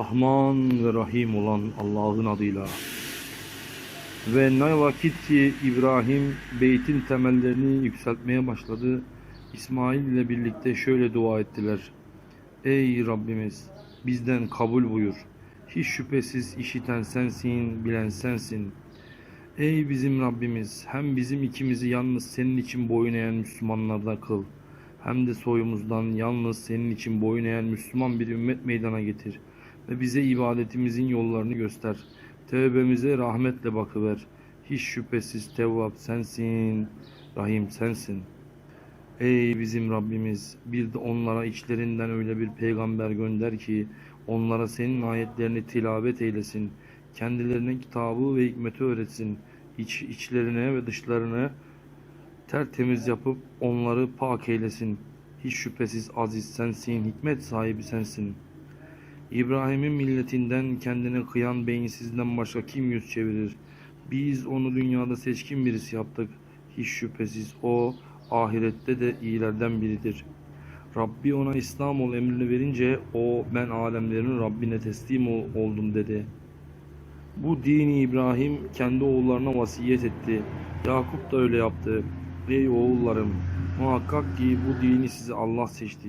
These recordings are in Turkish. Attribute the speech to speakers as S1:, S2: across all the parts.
S1: Rahman ve Rahim olan Allah'ın adıyla. Ve ne vakit ki İbrahim beytin temellerini yükseltmeye başladı, İsmail ile birlikte şöyle dua ettiler. Ey Rabbimiz bizden kabul buyur. Hiç şüphesiz işiten sensin, bilen sensin. Ey bizim Rabbimiz hem bizim ikimizi yalnız senin için boyun eğen Müslümanlarda kıl. Hem de soyumuzdan yalnız senin için boyun eğen Müslüman bir ümmet meydana getir. Ve bize ibadetimizin yollarını göster. Tevbemize rahmetle bakıver. Hiç şüphesiz Tevvab sensin, Rahim sensin. Ey bizim Rabbimiz bir de onlara içlerinden öyle bir peygamber gönder ki onlara senin ayetlerini tilavet eylesin. Kendilerine kitabı ve hikmeti öğretsin. İç, içlerine ve dışlarına tertemiz yapıp onları pak eylesin. Hiç şüphesiz aziz sensin, hikmet sahibi sensin. İbrahim'in milletinden kendine kıyan beyinsizden başka kim yüz çevirir? Biz onu dünyada seçkin birisi yaptık. Hiç şüphesiz o ahirette de iyilerden biridir. Rabbi ona İslam ol emrini verince o ben alemlerin Rabbine teslim ol- oldum dedi. Bu dini İbrahim kendi oğullarına vasiyet etti. Yakup da öyle yaptı. Ey oğullarım muhakkak ki bu dini size Allah seçti.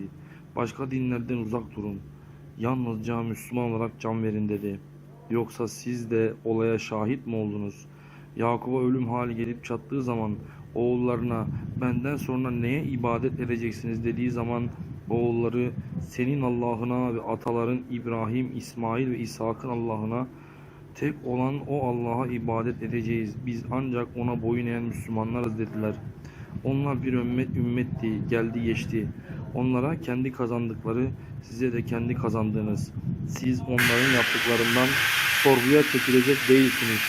S1: Başka dinlerden uzak durun. Yalnızca Müslüman olarak can verin dedi. Yoksa siz de olaya şahit mi oldunuz? Yakup'a ölüm hali gelip çattığı zaman oğullarına benden sonra neye ibadet edeceksiniz dediği zaman oğulları senin Allah'ına ve ataların İbrahim, İsmail ve İshak'ın Allah'ına tek olan o Allah'a ibadet edeceğiz. Biz ancak ona boyun eğen Müslümanlarız dediler. Onlar bir ümmet ümmetti, geldi geçti. Onlara kendi kazandıkları, size de kendi kazandığınız. Siz onların yaptıklarından sorguya çekilecek değilsiniz.